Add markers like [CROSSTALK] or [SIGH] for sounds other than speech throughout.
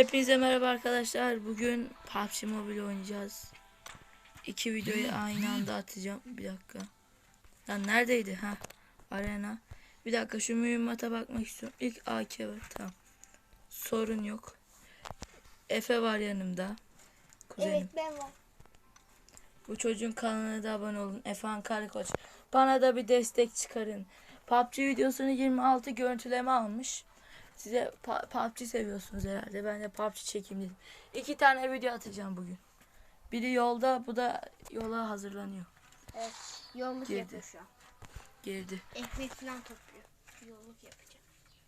Hepinize merhaba arkadaşlar. Bugün PUBG Mobile oynayacağız. İki videoyu aynı anda atacağım. Bir dakika. Lan neredeydi? Ha. Arena. Bir dakika şu mühimmata bakmak istiyorum. İlk AK var. Tamam. Sorun yok. Efe var yanımda. Kuzenim. Evet ben var. Bu çocuğun kanalına da abone olun. Efe Ankara Koç. Bana da bir destek çıkarın. PUBG videosunu 26 görüntüleme almış. Size PUBG seviyorsunuz herhalde. Ben de PUBG çekeyim dedim. İki tane video atacağım bugün. Biri yolda, bu da yola hazırlanıyor. Evet. Yolluk Girdi. yapıyor şu an. Girdi. Ekmek falan topluyor. Yolluk yapacak.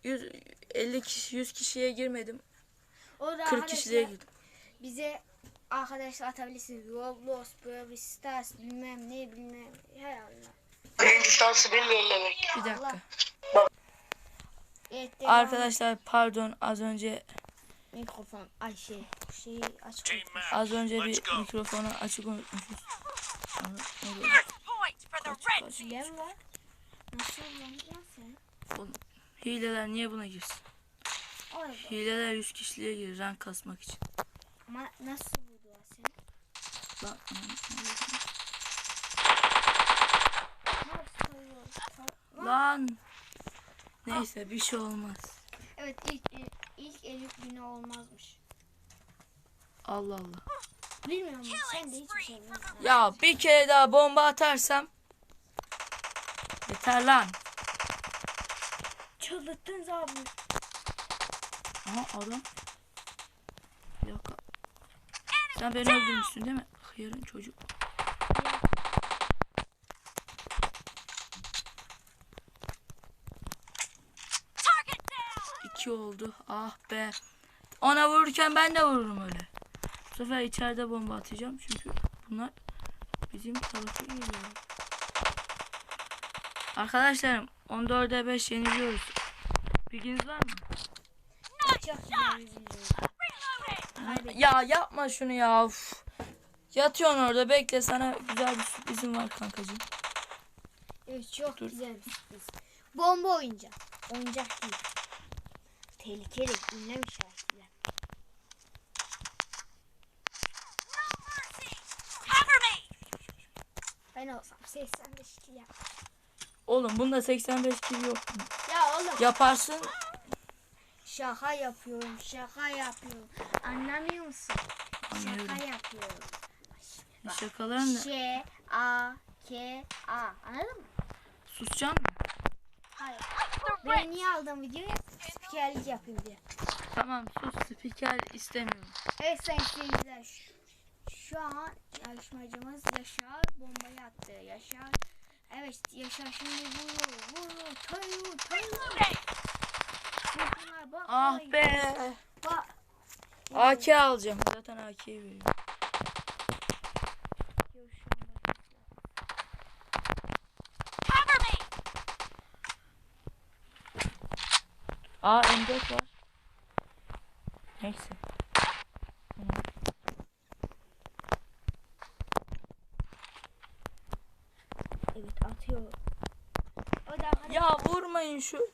100, 50 kişi, 100 kişiye girmedim. O da 40 kişiliğe arkadaşlar girdim. bize arkadaşlar atabilirsiniz. Roblox, Brawl Stars bilmem ne bilmem her Allah. Distansı belirlemek. Bir dakika. Evet, devam. Arkadaşlar pardon az önce mikrofon ay şey şeyi açık unutmuş. az önce Let's bir go. mikrofonu açık unutmuşuz. Nasıl sen? Oğlum, Hileler niye buna girsin? Orada. Hileler 100 kişiliğe girir rank kasmak için. Ama nasıl buldular seni? Lan? Ta- lan. Neyse bir şey olmaz. Evet ilk ilk Elif günü olmazmış. Allah Allah. Bilmiyorum sen de hiçbir şey bilmiyorsun. Ya bir kere daha bomba atarsam yeter lan. Çıldırttınız abi. Aha adam. Bir dakika. Sen beni öldürmüşsün değil mi? Hıyarın çocuk. 2 oldu. Ah be. Ona vururken ben de vururum öyle. Bu sefer içeride bomba atacağım. Çünkü bunlar bizim tarafı geliyor. Arkadaşlarım 14'e 5 yeniliyoruz. Bilginiz var mı? Ya yapma şunu ya. Uf. Yatıyorsun orada bekle sana güzel bir sürprizim var kankacığım. Evet çok Dur. güzel bir sürpriz. Bomba oyuncak. Oyuncak değil. Tehlikeli. Ünlem me. Ben olsam 85 kilo yap. Oğlum bunda 85 kilo yok. Ya oğlum Yaparsın. şaka yapıyorum. Şaka yapıyorum. Anlamıyor musun? Anlıyorum. Şaka yapıyorum. Şakaların da Ş A K A. Anladın mı? susacaksın mı? Hayır. The Ben red. niye aldım videoyu? Spikerlik yapayım diye. Tamam sus spiker istemiyorum. Evet sayın seyirciler. Şu, şu an yarışmacımız Yaşar bombayı attı. Yaşar. Evet Yaşar şimdi. Toyu. Reloading. Yakınlar bak. Ah be. Bak. AK alacağım. Zaten AK'yi veriyorum. Yok, şu an bak. Cover me. Aa M4 var. Neyse. Evet atıyor. O da Ya vurmayın şu.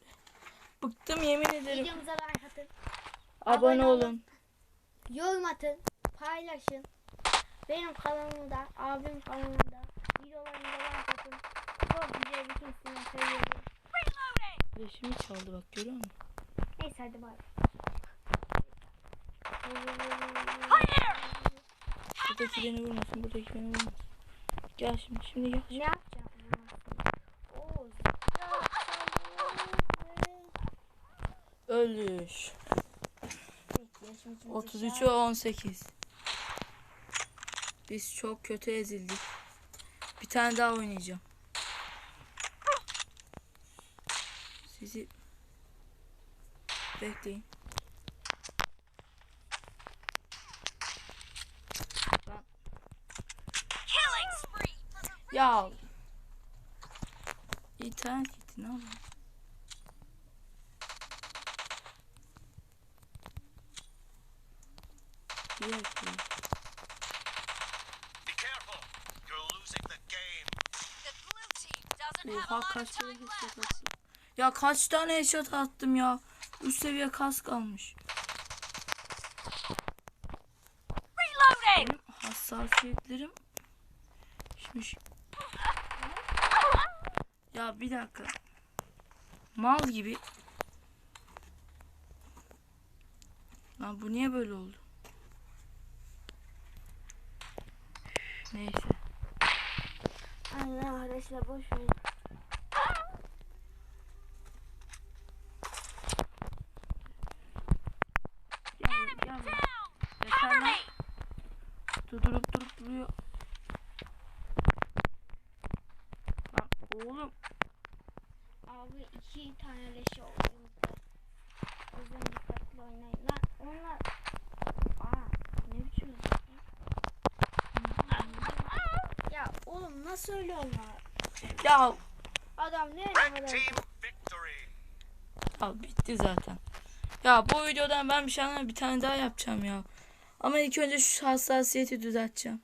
Bıktım yemin ederim. videomuza like atın. Abone abone olun. Yorum atın. Paylaşın. Benim kanalımda, abim kanalında videolarımıza like atın. Çok güzel bir kimsini seviyorum. Leşimi çaldı bak görüyor musun? Neyse hadi bay. Fire. Buradaki beni vurmasın. Buradaki beni vurmasın. Gel şimdi. Şimdi gel. Ne yapacağım? Oğuz. Ölüş. 33'e şey 18. Biz çok kötü ezildik. Bir tane daha oynayacağım. Sizi bekleyin. Lan ya internet gitti ne yapayım? Bir dakika. Be careful. You're losing the game. The blue team doesn't have a Oha lot kaç of tane time headshot left. attım. Ya kaç tane headshot attım ya. Üst seviye kask almış. Benim hassasiyetlerim şişmiş. Ya bir dakika. Mal gibi. Lan bu niye böyle oldu? Neyse. Allah arkadaşlar boş ver. İki tane leşi oldu. O yüzden dikkatli oynayın. Lan onlar... Aa ne biçim Ya oğlum nasıl öyle onlar? ya Adam ne victory. Al bitti zaten. Ya bu videodan ben bir şey anlamadım. Bir tane daha yapacağım ya. Ama ilk önce şu hassasiyeti düzelteceğim.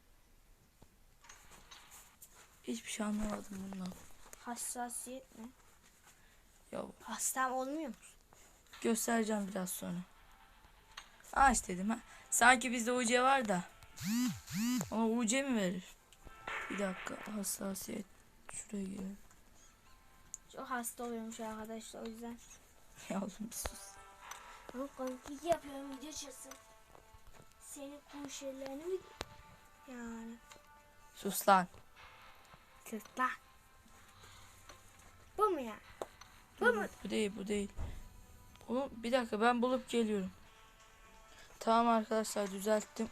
Hiçbir şey anlamadım bundan. Hassasiyet mi? Ya Hastam olmuyor mu? göstereceğim biraz sonra. Aç dedim ha. Sanki bizde UC var da. Ama UC mi verir? Bir dakika hassasiyet. Şuraya girelim. Çok hasta oluyormuş arkadaşlar o yüzden. [LAUGHS] Ya oğlum bir sus. Ama komiklik yapıyorum video çıksın. Senin konuşularını mi? Yani. Sus lan. Tıkla. Bu mu ya? Mu? bu değil bu değil. Oğlum bir dakika ben bulup geliyorum. Tamam arkadaşlar düzelttim.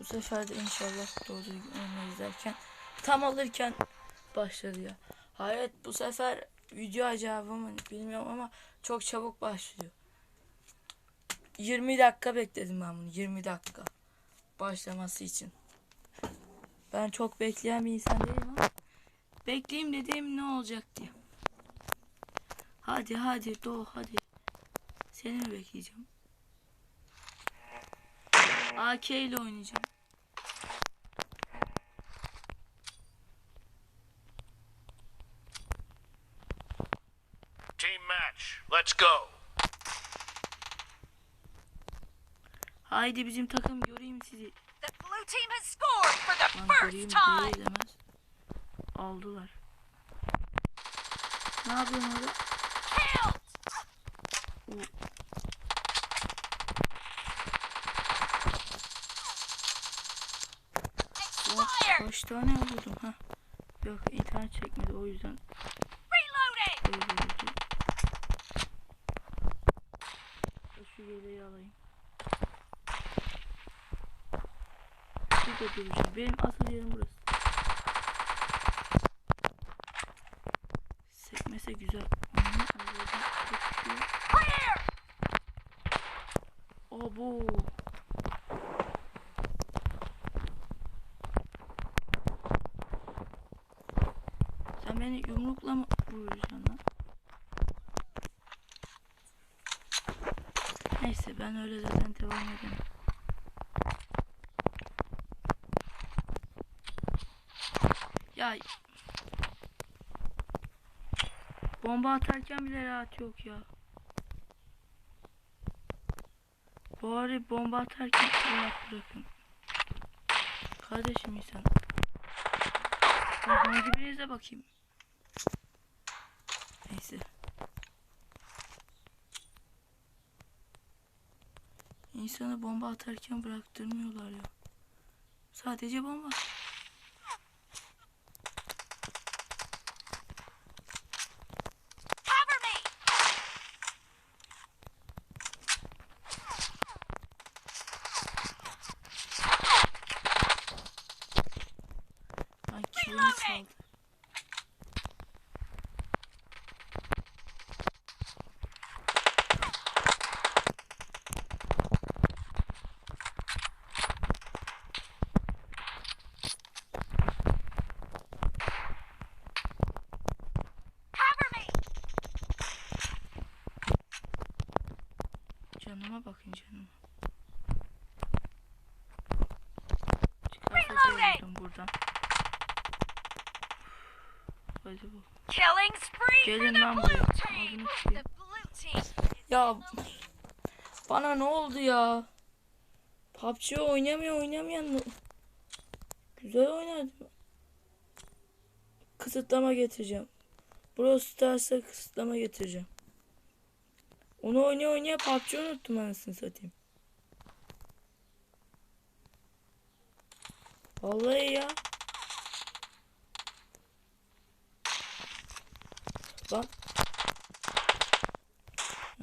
Bu sefer de inşallah doğru oyunu izlerken tam alırken başladı ya. Hayret bu sefer video acaba mı bilmiyorum ama çok çabuk başlıyor. 20 dakika bekledim ben bunu 20 dakika başlaması için. Ben çok bekleyen bir insan değilim ama bekleyeyim dediğim ne olacak diye. Hadi hadi doğ hadi. Seni mi bekleyeceğim? AK ile oynayacağım. Team match. Let's go. Haydi bizim takım göreyim sizi. The blue team has scored for the first time. Aldılar. Ne yapıyorsun orada? Expired. kaç tane vurdum ha? Yok internet çekmedi o yüzden Reloading. Şu yeleği alayım. Şurada duracağım. Benim asıl yerim burası. Sekmese güzel. Abo. Sen beni yumrukla mı vuracaksın lan? Neyse ben öyle zaten devam edemem. Ya Bomba atarken bile rahat yok ya. Bari bomba atarken rahat bırakın. Kardeşim insan. Hangi birinize bakayım? Neyse. İnsanı bomba atarken bıraktırmıyorlar ya. Sadece bomba. insult. Canıma bakın canım. Çıkarsa buradan. Spree Gelin lan blue buraya. Ya bana ne oldu ya? PUBG oynamıyor oynamayan mı? Güzel oynadım. Kısıtlama getireceğim. Brawl Stars'a kısıtlama getireceğim. Onu oynaya oynaya PUBG unuttum anasını satayım. Vallahi ya. Lan.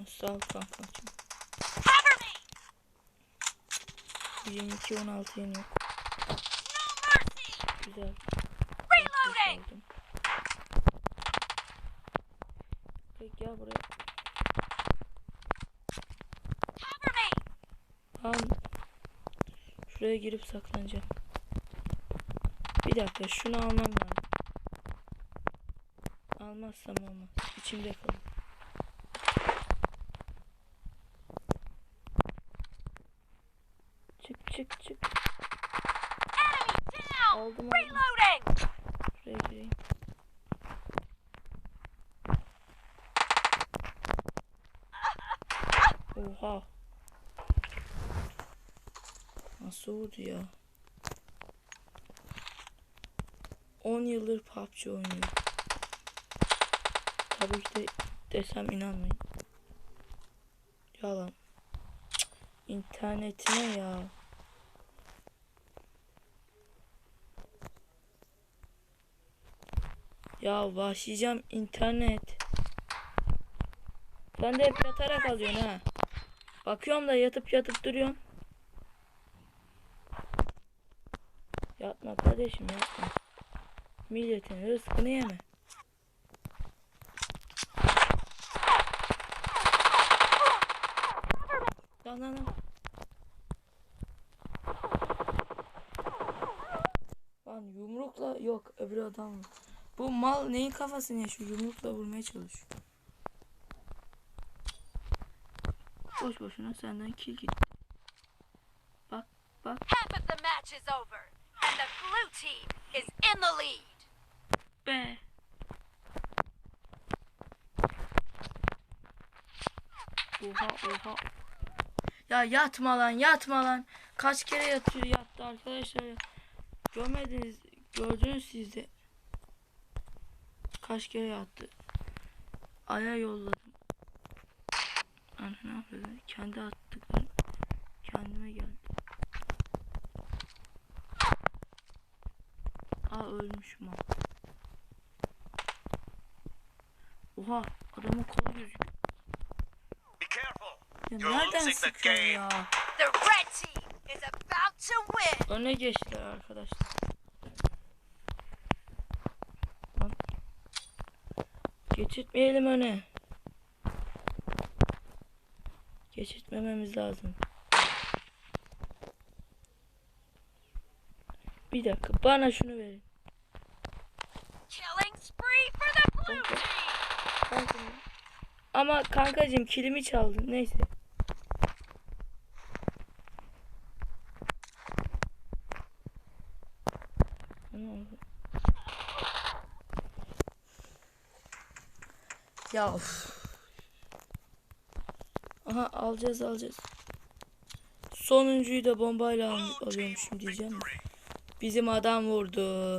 Sağ ol kanka. Cover me. 22 16 yeni yok. Güzel. Reloading. Peki gel buraya. Tamam. Şuraya girip saklanacağım. Bir dakika şunu almam lazım. Almazsam olmaz. İçimde kalır. Çık çık çık. Aldım aldım. Reloading. Şuraya gireyim. Oha. Nasıl oldu ya? 10 yıldır PUBG oynuyorum. Tabii ki de desem inanmayın. Yalan. Cık, İnternetine ya. Ya başlayacağım internet. Sen de hep yatarak alıyorsun ha. Bakıyorum da yatıp yatıp duruyorsun. Yatma kardeşim yatma. Milletin rızkını yeme. Lan lan. Lan yumrukla yok öbür adam. Bu mal neyin kafasını yaşıyor? Yumrukla vurmaya çalışıyor. Boş boşuna senden kill gitti. Bak bak. Half of the match is over, and the blue team is in the lead. Be. Oha oha. Ya yatma lan yatma lan. Kaç kere yatıyor yattı arkadaşlar. Görmediniz gördünüz siz de. Kaç kere yattı. Aya yolladım. Ana ne yapıyor? Kendi attıklarım kendime geldi. Aa ölmüşüm ha. Oha adamın kolu gözüküyor. Ya nereden game. ya? The red team is about to win. Öne geçtiler arkadaşlar. Geçirtmeyelim öne. Geçirtmememiz lazım. Bir dakika bana şunu verin. Killing spree for the blue team. Ama kankacım kilimi çaldın neyse. Ya of. Aha alacağız alacağız. Sonuncuyu da bombayla al- alıyormuşum diyeceğim. Bizim adam vurdu.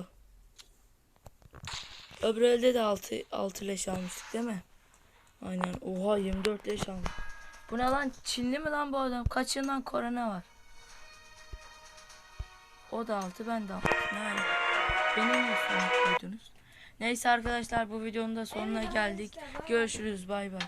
Öbür elde de 6 6 leş almıştık değil mi? Aynen. Oha 24 leş almış. Bu ne lan? Çinli mi lan bu adam? Kaçından korona var? O da 6 ben de 6. Ne yani? Beni mi koydunuz? Neyse arkadaşlar bu videonun da sonuna geldik. Görüşürüz bay bay.